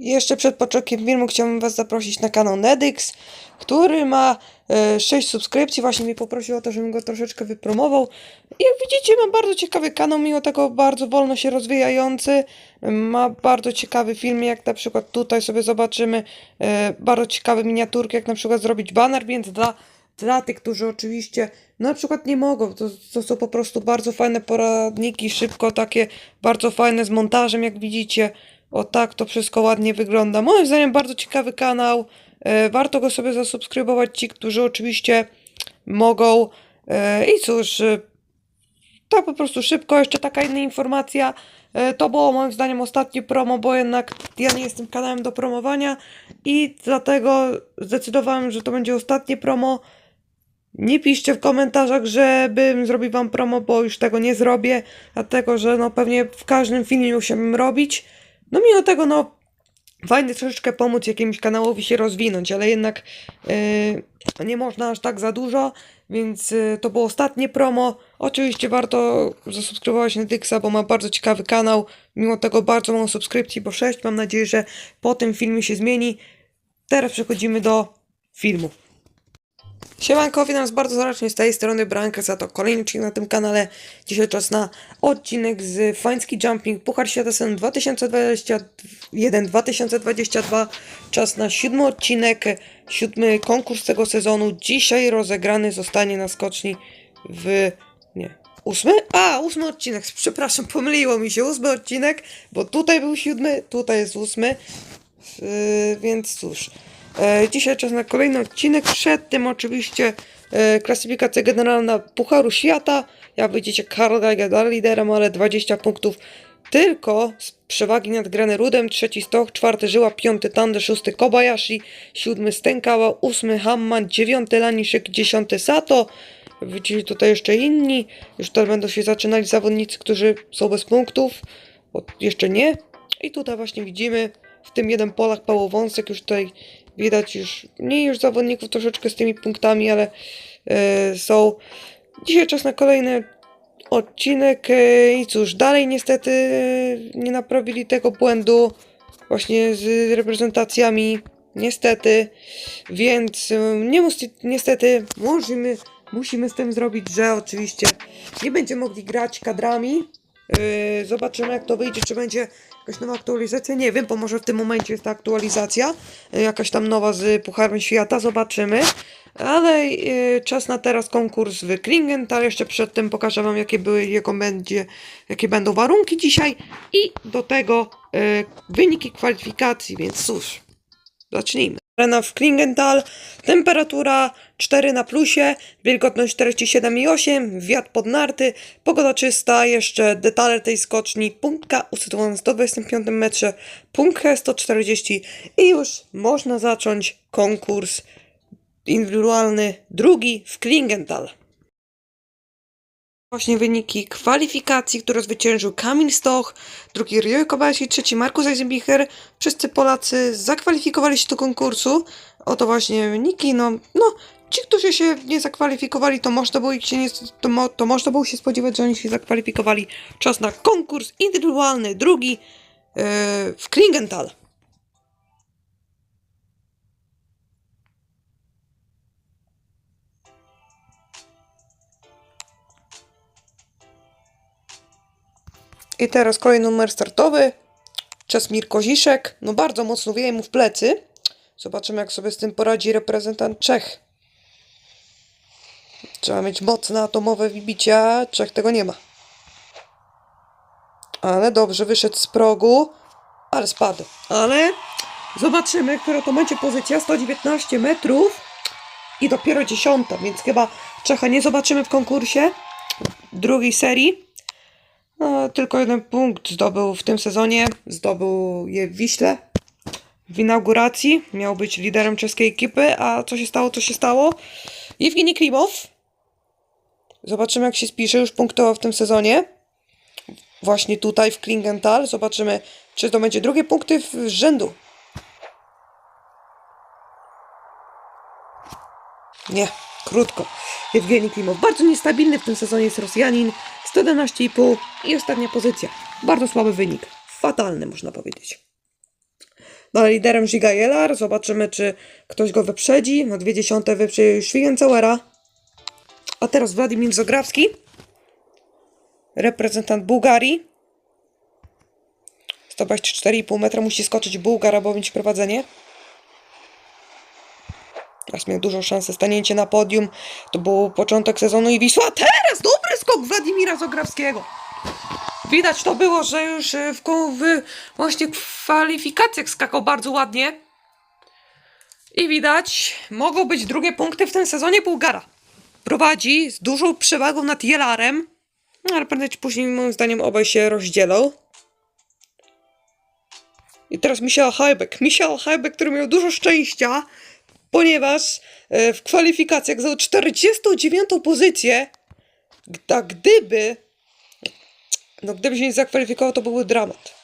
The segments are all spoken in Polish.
Jeszcze przed początkiem filmu chciałbym Was zaprosić na kanał Nedix, który ma e, 6 subskrypcji. Właśnie mnie poprosił o to, żebym go troszeczkę wypromował. Jak widzicie, ma bardzo ciekawy kanał, mimo tego bardzo wolno się rozwijający. Ma bardzo ciekawy film, jak na przykład tutaj sobie zobaczymy. E, bardzo ciekawe miniaturki, jak na przykład zrobić banner, więc dla, dla tych, którzy oczywiście na przykład nie mogą, to, to są po prostu bardzo fajne poradniki, szybko takie, bardzo fajne z montażem, jak widzicie. O tak to wszystko ładnie wygląda. Moim zdaniem bardzo ciekawy kanał. E, warto go sobie zasubskrybować ci, którzy oczywiście mogą. E, I cóż, e, to po prostu szybko. Jeszcze taka inna informacja. To było moim zdaniem ostatnie promo, bo jednak ja nie jestem kanałem do promowania i dlatego zdecydowałem, że to będzie ostatnie promo. Nie piszcie w komentarzach, żebym zrobił wam promo, bo już tego nie zrobię, dlatego że no pewnie w każdym filmie musiałbym robić. No mimo tego, no fajnie troszeczkę pomóc jakiemuś kanałowi się rozwinąć, ale jednak yy, nie można aż tak za dużo, więc yy, to było ostatnie promo. Oczywiście warto zasubskrybować Netyxa, bo ma bardzo ciekawy kanał, mimo tego bardzo mało subskrypcji, bo 6. Mam nadzieję, że po tym filmie się zmieni. Teraz przechodzimy do filmu. Siemanko, witam was bardzo serdecznie z tej strony Branka, za to kolejny odcinek na tym kanale. Dzisiaj czas na odcinek z Fański Jumping Puchar Świata Sezon 2021-2022. Czas na siódmy odcinek, siódmy konkurs tego sezonu. Dzisiaj rozegrany zostanie na skoczni w... nie... Ósmy? A, ósmy odcinek, przepraszam, pomyliło mi się, ósmy odcinek, bo tutaj był siódmy, tutaj jest ósmy, yy, więc cóż... E, dzisiaj czas na kolejny odcinek. Przed tym oczywiście e, klasyfikacja generalna Pucharu Świata. Jak widzicie, Karl Geiger dalej liderem, ale 20 punktów tylko z przewagi nad Granerudem. Trzeci Stoch, czwarty Żyła, piąty Tande, szósty Kobayashi, siódmy Stękała, ósmy Hamman, dziewiąty Laniszek, dziesiąty Sato. Widzicie tutaj jeszcze inni. Już tutaj będą się zaczynali zawodnicy, którzy są bez punktów. O, jeszcze nie. I tutaj właśnie widzimy w tym jeden Polak Paweł Wąsek już tutaj widać już mniej już zawodników troszeczkę z tymi punktami, ale e, są. Dzisiaj czas na kolejny odcinek e, i cóż, dalej niestety e, nie naprawili tego błędu właśnie z reprezentacjami, niestety, więc nie musi, niestety musimy, musimy z tym zrobić, że oczywiście nie będziemy mogli grać kadrami, Yy, zobaczymy jak to wyjdzie, czy będzie jakaś nowa aktualizacja. Nie wiem, bo może w tym momencie jest ta aktualizacja, yy, jakaś tam nowa z Pucharem Świata, zobaczymy. Ale yy, czas na teraz konkurs w Klingenthal. Jeszcze przed tym pokażę wam jakie były, jaką będzie, jakie będą warunki dzisiaj i do tego yy, wyniki kwalifikacji, więc cóż, zacznijmy. Arena w Klingenthal, temperatura 4 na plusie, wilgotność 47,8, wiatr pod narty, pogoda czysta, jeszcze detale tej skoczni, punktka usytuowana na 125 metrze, punktę 140 i już można zacząć konkurs indywidualny drugi w Klingenthal. Właśnie wyniki kwalifikacji, które zwyciężył Kamil Stoch, drugi Ryo Kobayashi, trzeci Markus Eisenbicher. Wszyscy Polacy zakwalifikowali się do konkursu. Oto właśnie wyniki. No, no ci, którzy się nie zakwalifikowali, to można było ich się nie, to, mo, to można było się spodziewać, że oni się zakwalifikowali. Czas na konkurs indywidualny, drugi yy, w Klingenthal. I teraz kolejny numer startowy. Czesmir Koziszek. No bardzo mocno wieje mu w plecy. Zobaczymy, jak sobie z tym poradzi reprezentant Czech. Trzeba mieć mocne atomowe wybicia. Czech tego nie ma. Ale dobrze, wyszedł z progu. Ale spadł. Ale zobaczymy, która to będzie pozycja. 119 metrów. I dopiero dziesiąta, więc chyba Czecha nie zobaczymy w konkursie drugiej serii. No, tylko jeden punkt zdobył w tym sezonie. Zdobył je w Wiśle. W inauguracji miał być liderem czeskiej ekipy, a co się stało, to się stało. Jewgeni Klimow. Zobaczymy, jak się spisze. Już punktował w tym sezonie. Właśnie tutaj w Klingenthal. Zobaczymy, czy to będzie drugie punkty w rzędu. Nie, krótko. Jewgeni Klimow. Bardzo niestabilny w tym sezonie jest Rosjanin. 111,5 i ostatnia pozycja. Bardzo słaby wynik. Fatalny, można powiedzieć. No, ale liderem Giga Jelar. Zobaczymy, czy ktoś go wyprzedzi. Na dwie dziesiąte wyprzedził już Schwingenzauera. A teraz Władimir Zograwski. Reprezentant Bułgarii. 124,5 metra musi skoczyć Bułgar, aby mieć prowadzenie. Teraz miał dużą szansę stanięcie na podium. To był początek sezonu i Wisła. Teraz dobry skok Władimira Zograwskiego. Widać to było, że już e, w, w właśnie kwalifikacjach skakał bardzo ładnie. I widać, mogą być drugie punkty w tym sezonie Bułgara. Prowadzi z dużą przewagą nad Jelarem. No, ale prędzej czy później moim zdaniem obaj się rozdzielą. I teraz Michał Hajbek. Michał Hajbek, który miał dużo szczęścia, ponieważ e, w kwalifikacjach zajął 49 pozycję. A gdyby no gdyby się nie zakwalifikował, to byłby dramat.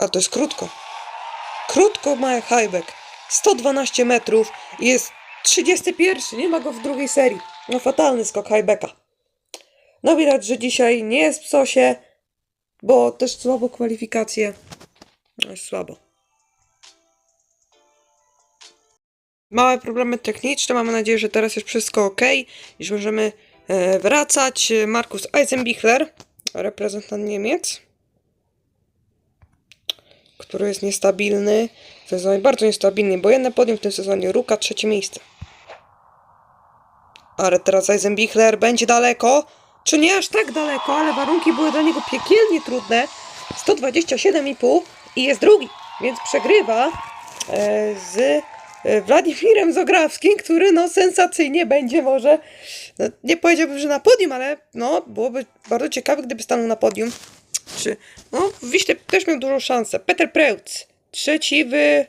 A to jest krótko. Krótko ma Hajbek. 112 metrów i jest 31. Nie ma go w drugiej serii. No fatalny skok Hajbeka. No widać, że dzisiaj nie jest w sosie, bo też słabo kwalifikacje. No słabo. Małe problemy techniczne. Mamy nadzieję, że teraz jest wszystko ok. Już możemy e, wracać. Markus Eisenbichler, reprezentant Niemiec, który jest niestabilny. W sezonie bardzo niestabilny, bo jedno podium w tym sezonie. Ruka trzecie miejsce. Ale teraz Eisenbichler będzie daleko. Czy nie aż tak daleko, ale warunki były dla niego piekielnie trudne. 127,5 i jest drugi, więc przegrywa e, z e, Władimirem Zograwskim, który no sensacyjnie będzie może, no, nie powiedziałbym, że na podium, ale no byłoby bardzo ciekawe, gdyby stanął na podium. Czy, no Wiśle też miał dużą szansę. Peter Preutz, trzeci w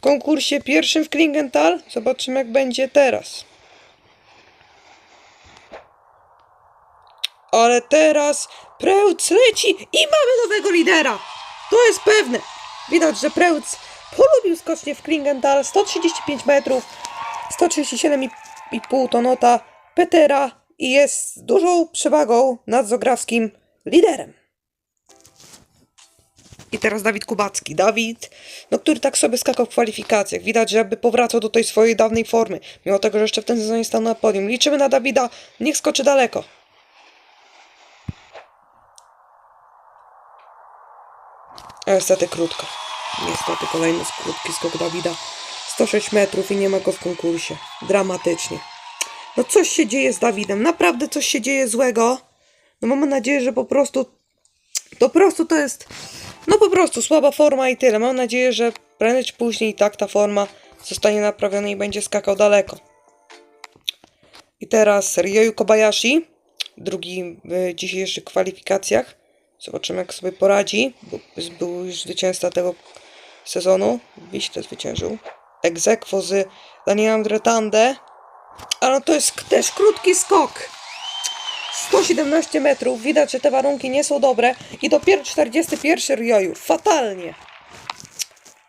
konkursie pierwszym w Klingenthal. Zobaczymy jak będzie teraz. Ale teraz Preutz leci i mamy nowego lidera. To jest pewne. Widać, że Preutz polubił skocznie w Klingenthal. 135 metrów, 137,5 to nota Petera i jest z dużą przewagą nad Zograwskim liderem. I teraz Dawid Kubacki. Dawid, no, który tak sobie skakał w kwalifikacjach. Widać, że jakby powracał do tej swojej dawnej formy. Mimo tego, że jeszcze w tym sezonie stał na podium. Liczymy na Dawida. Niech skoczy daleko. A niestety krótko. Niestety kolejny krótki skok Dawida. 106 metrów i nie ma go w konkursie. Dramatycznie. No coś się dzieje z Dawidem. Naprawdę coś się dzieje złego. No mamy nadzieję, że po prostu to prostu to jest no po prostu słaba forma i tyle. Mam nadzieję, że prędzej czy później tak ta forma zostanie naprawiona i będzie skakał daleko. I teraz Ryoyu Kobayashi, drugi w dzisiejszych kwalifikacjach. Zobaczymy, jak sobie poradzi. Był, już zwycięzca tego sezonu. Wiśle zwyciężył. Egzekwo z Danielem Dretande. Ale to jest też krótki skok. 117 metrów. Widać, że te warunki nie są dobre. I dopiero 41 Ryoyu. Fatalnie.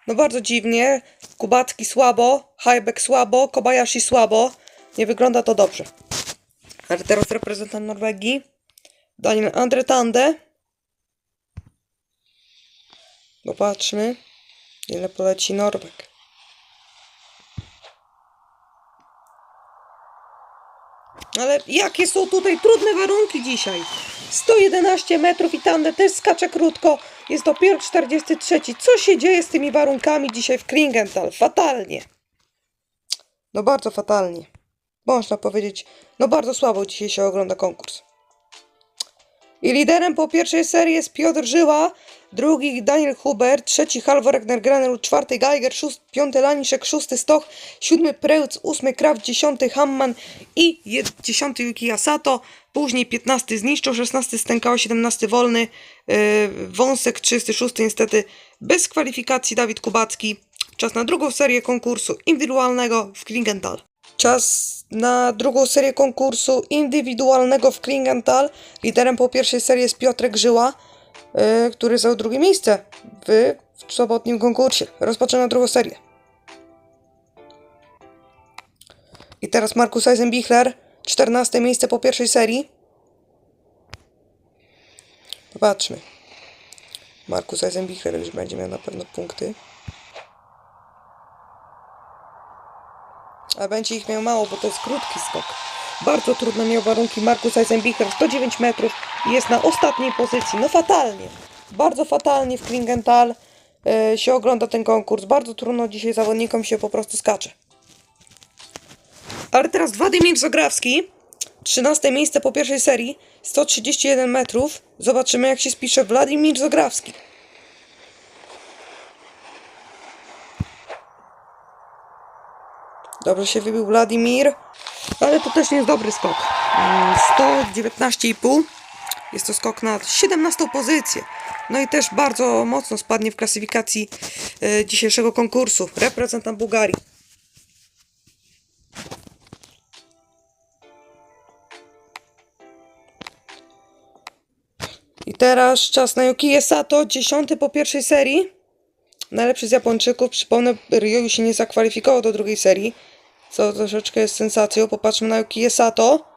No bardzo dziwnie. Kubacki słabo. Hajbek słabo. Kobayashi słabo. Nie wygląda to dobrze. Ale teraz reprezentant Norwegii. Daniel Andretande. Popatrzmy, ile poleci Norweg. Ale jakie są tutaj trudne warunki dzisiaj? 111 metrów i Tande też skacze krótko. Jest dopiero 43. Co się dzieje z tymi warunkami dzisiaj w Klingenthal? Fatalnie. No bardzo fatalnie. Można powiedzieć, no bardzo słabo dzisiaj się ogląda konkurs. I liderem po pierwszej serii jest Piotr Żyła, drugi Daniel Huber, trzeci Halvor Egner Granel, czwarty Geiger, szósty, piąty Laniszek, szósty Stoch, siódmy Preutz, ósmy Kraft, dziesiąty Hamman i dziesiąty Yuki Asato, później piętnasty Zniszczą, szesnasty Stękała, siedemnasty Wolny, yy, Wąsek, trzydziesty szósty niestety bez kwalifikacji Dawid Kubacki. Czas na drugą serię konkursu indywidualnego w Klingenthal. Czas na drugą serię konkursu indywidualnego w Klingenthal. Liderem po pierwszej serii jest Piotrek Żyła, yy, który zajął drugie miejsce w, w sobotnim konkursie. Rozpoczyna drugą serię. I teraz Markus Eisenbichler, 14 miejsce po pierwszej serii. Popatrzmy. Markus Eisenbichler już będzie miał na pewno punkty. A będzie ich miał mało, bo to jest krótki skok. Bardzo trudno miał warunki Markus Eisenbichler, 109 metrów i jest na ostatniej pozycji. No fatalnie. Bardzo fatalnie w Klingenthal e, się ogląda ten konkurs. Bardzo trudno dzisiaj zawodnikom się po prostu skacze. Ale teraz Władimir Zograwski. 13 miejsce po pierwszej serii. 131 metrów. Zobaczymy jak się spisze Władimir Zograwski. Dobrze się wybił Wladimir. Ale to też nie jest dobry skok. Mm, 119,5. Jest to skok na 17 pozycję. No i też bardzo mocno spadnie w klasyfikacji e, dzisiejszego konkursu. Reprezentant Bułgarii. I teraz czas na Yukiye Sato, dziesiąty po pierwszej serii. Najlepszy z Japończyków. Przypomnę, Ryoyu się nie zakwalifikował do drugiej serii, co troszeczkę jest sensacją. Popatrzmy na Yukiye Sato.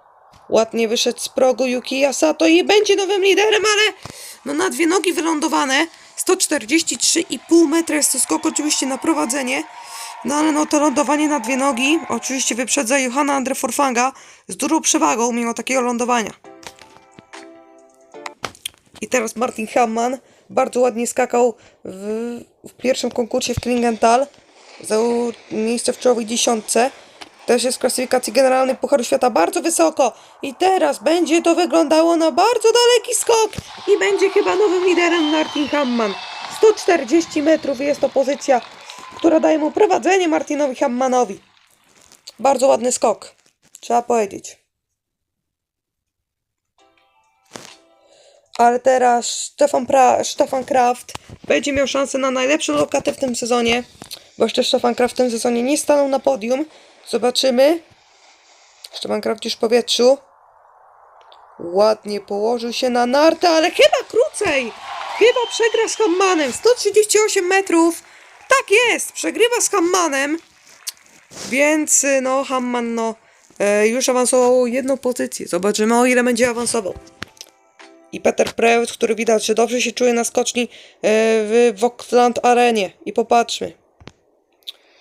Ładnie wyszedł z progu Yukiya Sato i będzie nowym liderem, ale no na dwie nogi wylądowane. 143,5 metra jest to skok oczywiście na prowadzenie. No ale no to lądowanie na dwie nogi oczywiście wyprzedza Johanna Andre Forfanga z dużą przewagą mimo takiego lądowania. I teraz Martin Hamman bardzo ładnie skakał w, w pierwszym konkursie w Klingenthal. Zajął miejsce w czołowej dziesiątce. Też jest w klasyfikacji generalnej Pucharu Świata bardzo wysoko. I teraz będzie to wyglądało na bardzo daleki skok. I będzie chyba nowym liderem Martin Hamman. 140 metrów jest to pozycja, która daje mu prowadzenie Martinowi Hammanowi. Bardzo ładny skok. Trzeba powiedzieć. Ale teraz Stefan, pra- Stefan Kraft będzie miał szansę na najlepszą lokatę w tym sezonie. Bo jeszcze Stefan Kraft w tym sezonie nie stanął na podium. Zobaczymy. Stefan Kraft już w powietrzu. Ładnie położył się na nartę, ale chyba krócej. Chyba przegra z Hammanem. 138 metrów. Tak jest, przegrywa z Hammanem. Więc no, Hamman no, e, już awansował jedną pozycję. Zobaczymy o ile będzie awansował i Peter Preut, który widać, że dobrze się czuje na skoczni e, w Vogtland Arenie. I popatrzmy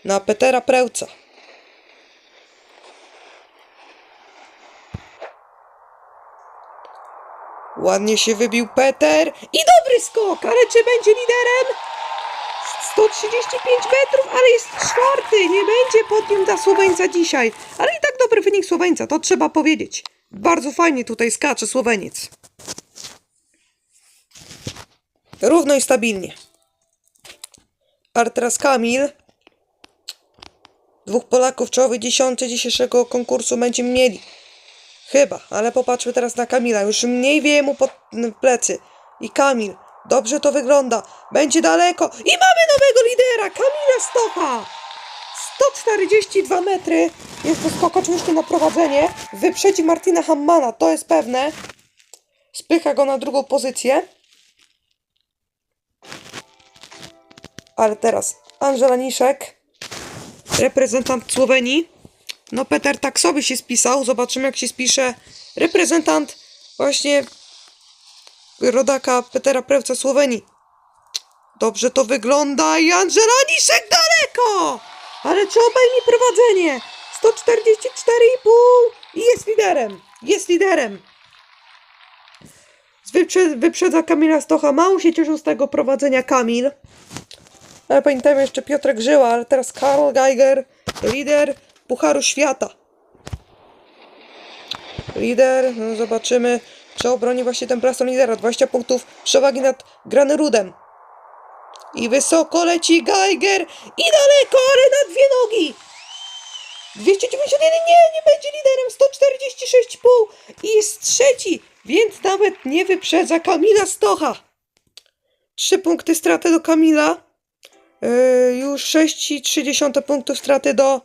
na Petera Preuca. Ładnie się wybił Peter i dobry skok, ale czy będzie liderem? 135 metrów, ale jest czwarty, nie będzie podium dla Słoweńca dzisiaj. Ale i tak dobry wynik Słoweńca, to trzeba powiedzieć. Bardzo fajnie tutaj skacze Słoweniec. Równo i stabilnie. Ale teraz Kamil. Dwóch Polaków w czołowej dziesiątce dzisiejszego konkursu będziemy mieli. Chyba, ale popatrzmy teraz na Kamila. Już mniej wieje mu pod plecy. I Kamil. Dobrze to wygląda. Będzie daleko. I mamy nowego lidera. Kamila Stocha. 142 metry. Jest to skok oczywiście na prowadzenie. Wyprzedzi Martina Hammana. To jest pewne. Spycha go na drugą pozycję. Ale teraz Angela Niszek, reprezentant Słowenii. No Peter tak sobie się spisał. Zobaczymy jak się spisze reprezentant właśnie rodaka Petera Prewca Słowenii. Dobrze to wygląda i Angela Niszek daleko! Ale czy obejmie prowadzenie? 144,5 i jest liderem. Jest liderem. Wyprze- wyprzedza Kamila Stocha. Mało się cieszył z tego prowadzenia Kamil. Ale pamiętajmy jeszcze Piotrek Żyła, ale teraz Karl Geiger, lider Pucharu Świata. Lider, no zobaczymy, czy obroni właśnie ten plaston lidera. 20 punktów przewagi nad Granerudem. I wysoko leci Geiger i daleko, ale na dwie nogi. 291, nie, nie będzie liderem, 146,5 i jest trzeci, więc nawet nie wyprzedza Kamila Stocha. Trzy punkty straty do Kamila. Yy, już 6,3 punktów straty do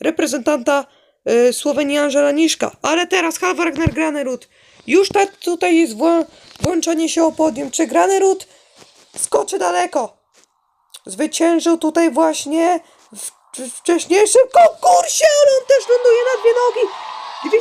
reprezentanta yy, Słowenii Angela Niszka. Ale teraz Halvargner Granerud. Już tak tutaj jest wło- włączenie się o podium. Czy Granerud skoczy daleko? Zwyciężył tutaj właśnie w, w wcześniejszym konkursie, ale on też ląduje na dwie nogi. 291,7,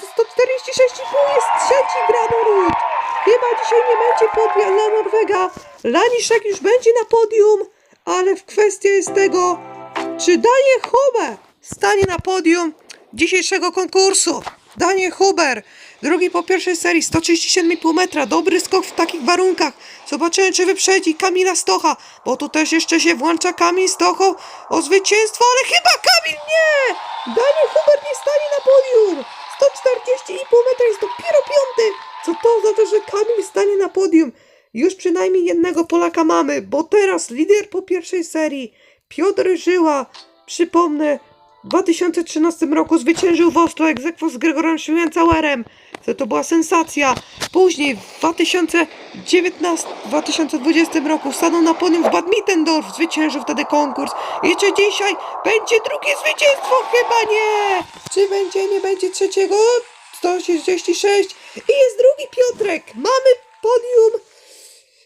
146,5 jest trzeci Granerud. Chyba dzisiaj nie będzie podium dla Norwega. Laniszek już będzie na podium, ale w kwestia jest tego, czy Daniel Huber stanie na podium dzisiejszego konkursu. Daniel Huber, drugi po pierwszej serii, 137,5 metra, dobry skok w takich warunkach. Zobaczymy, czy wyprzedzi Kamila Stocha, bo tu też jeszcze się włącza Kamil Stocho o zwycięstwo, ale chyba Kamil nie! Daniel Huber nie stanie na podium! 140,5 metra jest dopiero piąty! Co to za to, że Kamil stanie na podium? Już przynajmniej jednego Polaka mamy, bo teraz lider po pierwszej serii, Piotr Żyła, przypomnę, w 2013 roku zwyciężył w Oslo egzekwo z Gregorem Schwięcauerem. To, była sensacja. Później w 2019, 2020 roku stanął na podium w Bad Mittendorf, zwyciężył wtedy konkurs. I czy dzisiaj będzie drugie zwycięstwo? Chyba nie! Czy będzie, nie będzie trzeciego? 166 i jest drugi Piotrek. Mamy podium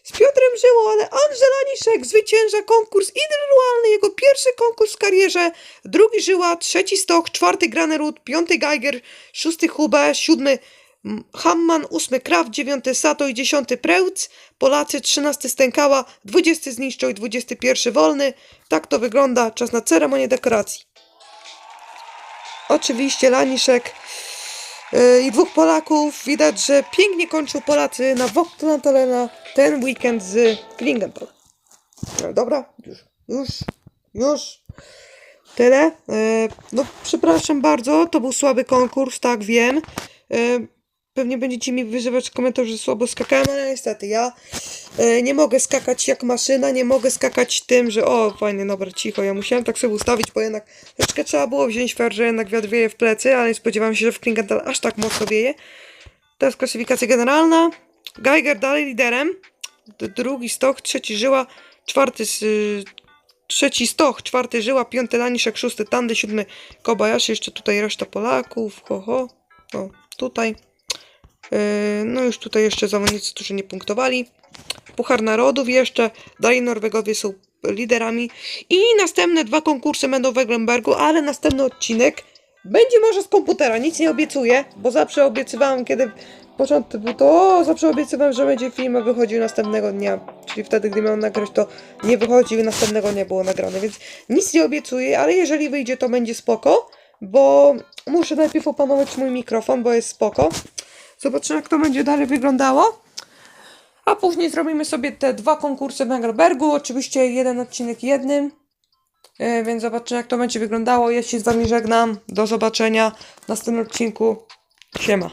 z Piotrem Żyło, ale Andrzej Laniszek zwycięża konkurs indywidualny, jego pierwszy konkurs w karierze, drugi Żyła, trzeci Stoch, czwarty Granerud, piąty Geiger, szósty Hube, siódmy mm, Hamman, ósmy Kraft, dziewiąty Sato i dziesiąty Preutz, Polacy, trzynasty Stękała, dwudziesty Zniszczą i dwudziesty pierwszy Wolny. Tak to wygląda, czas na ceremonię dekoracji. Oczywiście Laniszek i dwóch Polaków. Widać, że pięknie kończą Polacy na Woktonatolena ten weekend z Klingenthal. Dobra, już, już, już. Tyle. E, no, przepraszam bardzo, to był słaby konkurs, tak wiem. Pewnie będziecie mi wyżywać komentarz, że słabo skakałem, ale niestety ja e, nie mogę skakać jak maszyna, nie mogę skakać tym, że o, fajnie, dobra, cicho. Ja musiałem tak sobie ustawić, bo jednak troszkę trzeba było wziąć fair, że jednak wiatr wieje w plecy, ale nie spodziewałem się, że w Klingenthal aż tak mocno wieje. Jest klasyfikacja generalna. Geiger dalej liderem. Drugi Stoch, trzeci Żyła, czwarty trzeci Stoch, czwarty Żyła, piąty Laniszek, szósty Tandy, siódmy Kobayashi, jeszcze tutaj reszta Polaków, ho ho, tutaj. Yy, no już tutaj jeszcze zawodnicy, którzy nie punktowali. Puchar Narodów jeszcze, dalej Norwegowie są liderami. I następne dwa konkursy będą w Eglembergu, ale następny odcinek będzie może z komputera, nic nie obiecuję, bo zawsze obiecywałem, kiedy początek był to, o, zawsze obiecywałem, że będzie film a wychodził następnego dnia, czyli wtedy, gdy miał nagrać, to nie wychodził i następnego nie było nagrane, więc nic nie obiecuję, ale jeżeli wyjdzie, to będzie spoko, bo muszę najpierw opanować mój mikrofon, bo jest spoko. Zobaczymy, jak to będzie dalej wyglądało. A później zrobimy sobie te dwa konkursy w Engelbergu. Oczywiście jeden odcinek jednym. E, więc zobaczymy, jak to będzie wyglądało. Ja się z Wami żegnam. Do zobaczenia w następnym odcinku. Siema.